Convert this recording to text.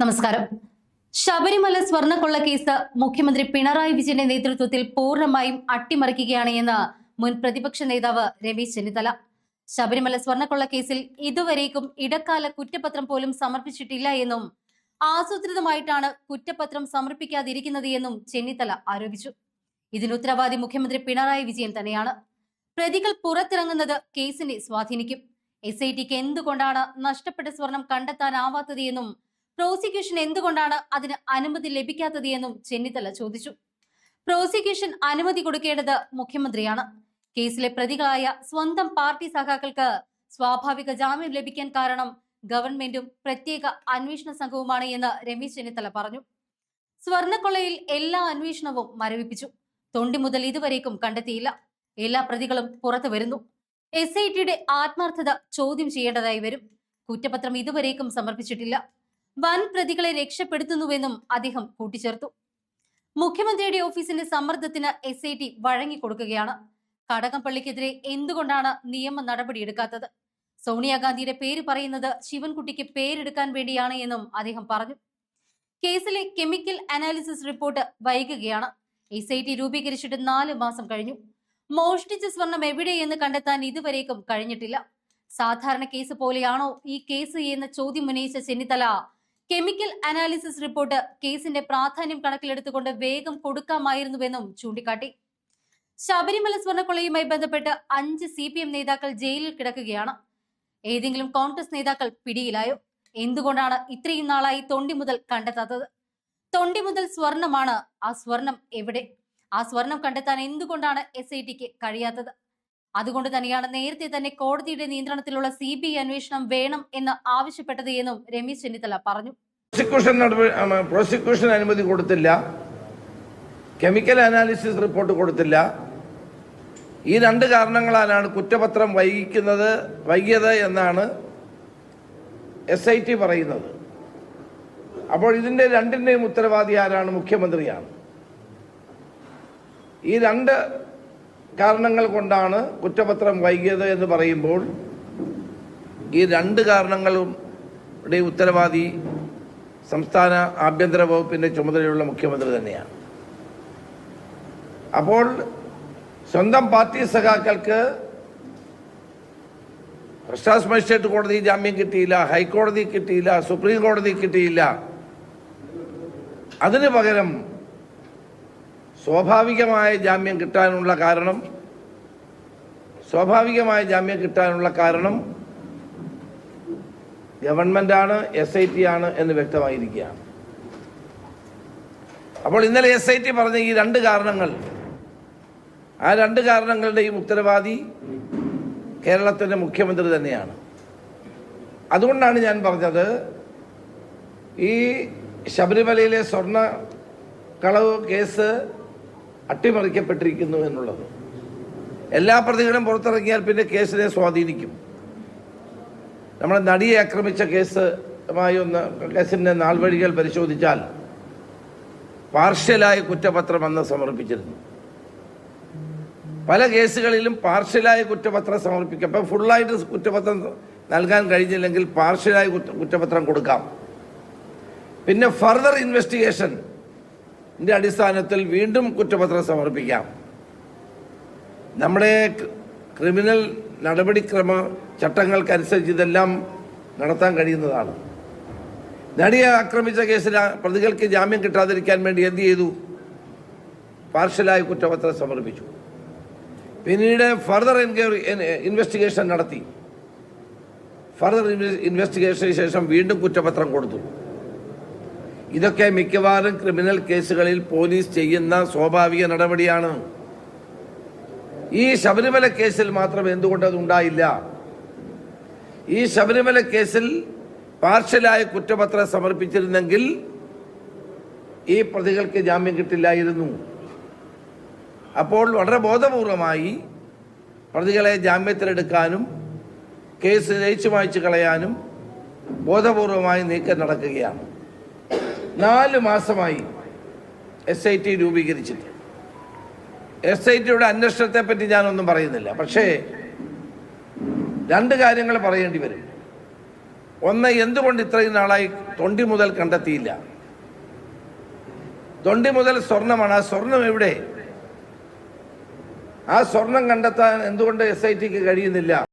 നമസ്കാരം. ശബരിമല സ്വർണക്കൊള്ള കേസ് മുഖ്യമന്ത്രി പിണറായി വിജയന്റെ നേതൃത്വത്തിൽ പൂർണമായും അട്ടിമറിക്കുകയാണ് എന്ന് മുൻ പ്രതിപക്ഷ നേതാവ് രമേശ് ചെന്നിത്തല. ശബരിമല സ്വർണക്കൊള്ള കേസിൽ ഇതുവരേക്കും ഇടക്കാല കുറ്റപത്രം പോലും സമർപ്പിച്ചിട്ടില്ല എന്നും ആസൂത്രിതമായിട്ടാണ് കുറ്റപത്രം സമർപ്പിക്കാതിരിക്കുന്നത് എന്നും ചെന്നിത്തല ആരോപിച്ചു. ഇതിന് ഉത്തരവാദി മുഖ്യമന്ത്രി പിണറായി വിജയൻ തന്നെയാണ്. പ്രതികൾ പുറത്തിറങ്ങുന്നത് കേസിനെ സ്വാധീനിക്കും. എസ് ഐ ടിക്ക് എന്തുകൊണ്ടാണ് നഷ്ടപ്പെട്ട സ്വർണം കണ്ടെത്താനാവാത്തത് എന്നും പ്രോസിക്യൂഷൻ എന്തുകൊണ്ടാണ് അതിന് അനുമതി ലഭിക്കാത്തത് എന്നും ചെന്നിത്തല ചോദിച്ചു. പ്രോസിക്യൂഷൻ അനുമതി കൊടുക്കേണ്ടത് മുഖ്യമന്ത്രിയാണ്. കേസിലെ പ്രതികളായ സ്വന്തം പാർട്ടി സഖാക്കൾക്ക് സ്വാഭാവിക ജാമ്യം ലഭിക്കാൻ കാരണം ഗവൺമെന്റും പ്രത്യേക അന്വേഷണ സംഘവുമാണ് എന്ന് രമേശ് ചെന്നിത്തല പറഞ്ഞു. സ്വർണക്കൊള്ളയിൽ എല്ലാ അന്വേഷണവും മരവിപ്പിച്ചു. തൊണ്ടി മുതൽ ഇതുവരേക്കും കണ്ടെത്തിയില്ല. എല്ലാ പ്രതികളും പുറത്തു വരുന്നു. എസ് ഐ ടിയുടെ ആത്മാർത്ഥത ചോദ്യം ചെയ്യേണ്ടതായി വരും. കുറ്റപത്രം ഇതുവരേക്കും സമർപ്പിച്ചിട്ടില്ല. വൻ പ്രതികളെ രക്ഷപ്പെടുത്തുന്നുവെന്നും അദ്ദേഹം കൂട്ടിച്ചേർത്തു. മുഖ്യമന്ത്രിയുടെ ഓഫീസിന്റെ സമ്മർദ്ദത്തിന് എസ് ഐ ടി വഴങ്ങിക്കൊടുക്കുകയാണ്. കടകംപള്ളിക്കെതിരെ എന്തുകൊണ്ടാണ് നിയമ നടപടിയെടുക്കാത്തത് സോണിയാഗാന്ധിയുടെ പേര് പറയുന്നത് ശിവൻകുട്ടിക്ക് പേരെടുക്കാൻ വേണ്ടിയാണ് എന്നും അദ്ദേഹം പറഞ്ഞു. കേസിലെ കെമിക്കൽ അനാലിസിസ് റിപ്പോർട്ട് വൈകുകയാണ്. എസ് ഐ ടി രൂപീകരിച്ചിട്ട് നാല് മാസം കഴിഞ്ഞു. മോഷ്ടിച്ച സ്വർണം എവിടെയെന്ന് കണ്ടെത്താൻ ഇതുവരേക്കും കഴിഞ്ഞിട്ടില്ല. സാധാരണ കേസ് പോലെയാണോ ഈ കേസ് എന്ന ചോദ്യം ഉന്നയിച്ച ചെന്നിത്തല കെമിക്കൽ അനാലിസിസ് റിപ്പോർട്ട് കേസിന്റെ പ്രാധാന്യം കണക്കിലെടുത്തുകൊണ്ട് വേഗം കൊടുക്കാമായിരുന്നുവെന്നും ചൂണ്ടിക്കാട്ടി. ശബരിമല സ്വർണക്കൊള്ളയുമായി ബന്ധപ്പെട്ട് അഞ്ച് സി പി എം നേതാക്കൾ ജയിലിൽ കിടക്കുകയാണ്. ഏതെങ്കിലും കോൺഗ്രസ് നേതാക്കൾ പിടിയിലായോ? എന്തുകൊണ്ടാണ് ഇത്രയും നാളായി തൊണ്ടി മുതൽ കണ്ടെത്താത്തത്? തൊണ്ടി മുതൽ സ്വർണമാണ് ആ സ്വർണം എവിടെ? ആ സ്വർണം കണ്ടെത്താൻ എന്തുകൊണ്ടാണ് എസ് ഐ ടിക്ക് കഴിയാത്തത്? അതുകൊണ്ട് തന്നെയാണ് നേരത്തെ തന്നെ കോടതിയുടെ നിയന്ത്രണത്തിലുള്ള സി ബി അന്വേഷണം വേണം എന്ന് ആവശ്യപ്പെട്ടത് എന്നും രമേശ് ചെന്നിത്തല പറഞ്ഞു. പ്രോസിക്യൂഷൻ പ്രോസിക്യൂഷൻ അനുമതി കൊടുത്തില്ല. കെമിക്കൽ അനാലിസിസ് റിപ്പോർട്ട് കൊടുത്തില്ല. ഈ രണ്ട് കാരണങ്ങളാലാണ് കുറ്റപത്രം വൈകിക്കുന്നത് വൈകിയത് എന്നാണ് എസ് ഐ ടി പറയുന്നത്. അപ്പോൾ ഇതിന്റെ രണ്ടിന്റെയും ഉത്തരവാദി ആരാണ്? മുഖ്യമന്ത്രിയാണ്. ഈ രണ്ട് കാരണങ്ങൾ കൊണ്ടാണ് കുറ്റപത്രം വൈകിയത് എന്ന് പറയുമ്പോൾ ഈ രണ്ട് കാരണങ്ങളും ഉത്തരവാദി സംസ്ഥാന ആഭ്യന്തര വകുപ്പിന്റെ ചുമതലയുള്ള മുഖ്യമന്ത്രി തന്നെയാണ്. അപ്പോൾ സ്വന്തം പാർട്ടി സഖാക്കൾക്ക് പ്രശാസ് മജിസ്ട്രേറ്റ് കോടതി ജാമ്യം കിട്ടിയില്ല ഹൈക്കോടതി കിട്ടിയില്ല സുപ്രീം കോടതി കിട്ടിയില്ല. അതിന് പകരം സ്വാഭാവികമായ ജാമ്യം കിട്ടാനുള്ള കാരണം സ്വാഭാവികമായ ജാമ്യം കിട്ടാനുള്ള കാരണം ഗവൺമെന്റാണ് എസ് ഐ ടി ആണ് എന്ന് വ്യക്തമായിരിക്കുകയാണ്. അപ്പോൾ ഇന്നലെ എസ് ഐ ടി പറഞ്ഞ ഈ രണ്ട് കാരണങ്ങൾ ആ രണ്ട് കാരണങ്ങളുടെയും ഉത്തരവാദി കേരളത്തിന്റെ മുഖ്യമന്ത്രി തന്നെയാണ്. അതുകൊണ്ടാണ് ഞാൻ പറഞ്ഞത് ഈ ശബരിമലയിലെ സ്വർണ കളവ് കേസ് അട്ടിമറിക്കപ്പെട്ടിരിക്കുന്നു എന്നുള്ളത്. എല്ലാ പ്രതികളും പുറത്തിറങ്ങിയാൽ പിന്നെ കേസിനെ സ്വാധീനിക്കും. നമ്മുടെ നടിയെ ആക്രമിച്ച കേസുമായി ഒന്ന് കേസിന്റെ നാൾവഴികൾ പരിശോധിച്ചാൽ പാർഷ്യലായ കുറ്റപത്രം അന്ന് സമർപ്പിച്ചിരുന്നു. പല കേസുകളിലും പാർഷ്യലായ കുറ്റപത്രം സമർപ്പിക്കാം. അപ്പം ഫുള്ളായിട്ട് കുറ്റപത്രം നൽകാൻ കഴിഞ്ഞില്ലെങ്കിൽ പാർഷ്യലായ കുറ്റപത്രം കൊടുക്കാം. പിന്നെ ഫർദർ ഇൻവെസ്റ്റിഗേഷൻ അടിസ്ഥാനത്തിൽ വീണ്ടും കുറ്റപത്രം സമർപ്പിക്കാം. നമ്മുടെ ക്രിമിനൽ നടപടിക്രമ ചട്ടങ്ങൾക്കനുസരിച്ച് ഇതെല്ലാം നടത്താൻ കഴിയുന്നതാണ്. നടിയെ ആക്രമിച്ച കേസിൽ പ്രതികൾക്ക് ജാമ്യം കിട്ടാതിരിക്കാൻ വേണ്ടി എന്ത് ചെയ്തു? പാർഷ്യലായി കുറ്റപത്രം സമർപ്പിച്ചു. പിന്നീട് ഫർദർ എൻക്വയറി ഇൻവെസ്റ്റിഗേഷൻ നടത്തി. ഫർദർ ഇൻവെസ്റ്റിഗേഷന് ശേഷം വീണ്ടും കുറ്റപത്രം കൊടുത്തു. ഇതൊക്കെ മിക്കവാറും ക്രിമിനൽ കേസുകളിൽ പോലീസ് ചെയ്യുന്ന സ്വാഭാവിക നടപടിയാണ്. ഈ ശബരിമല കേസിൽ മാത്രം എന്തുകൊണ്ട് അത് ഉണ്ടായില്ല? ഈ ശബരിമല കേസിൽ പാർഷ്യലായ കുറ്റപത്രം സമർപ്പിച്ചിരുന്നെങ്കിൽ ഈ പ്രതികൾക്ക് ജാമ്യം കിട്ടില്ലായിരുന്നു. അപ്പോൾ വളരെ ബോധപൂർവമായി പ്രതികളെ ജാമ്യത്തിലെടുക്കാനും കേസ് ജയിച്ചു മായ്ച്ചു കളയാനും ബോധപൂർവമായി നീക്കം നടക്കുകയാണ്. നാല് മാസമായി എസ് ഐ ടി രൂപീകരിച്ചിട്ട്. എസ് ഐ ടിയുടെ അന്വേഷണത്തെ പറ്റി ഞാനൊന്നും പറയുന്നില്ല. പക്ഷേ രണ്ട് കാര്യങ്ങൾ പറയേണ്ടി വരും. ഒന്ന് എന്തുകൊണ്ട് ഇത്രയും നാളായി തൊണ്ടി മുതൽ കണ്ടെത്തിയില്ല? തൊണ്ടി മുതൽ സ്വർണമാണ്. ആ സ്വർണം എവിടെ? ആ സ്വർണം കണ്ടെത്താൻ എന്തുകൊണ്ട് എസ് ഐ ടിക്ക് കഴിയുന്നില്ല?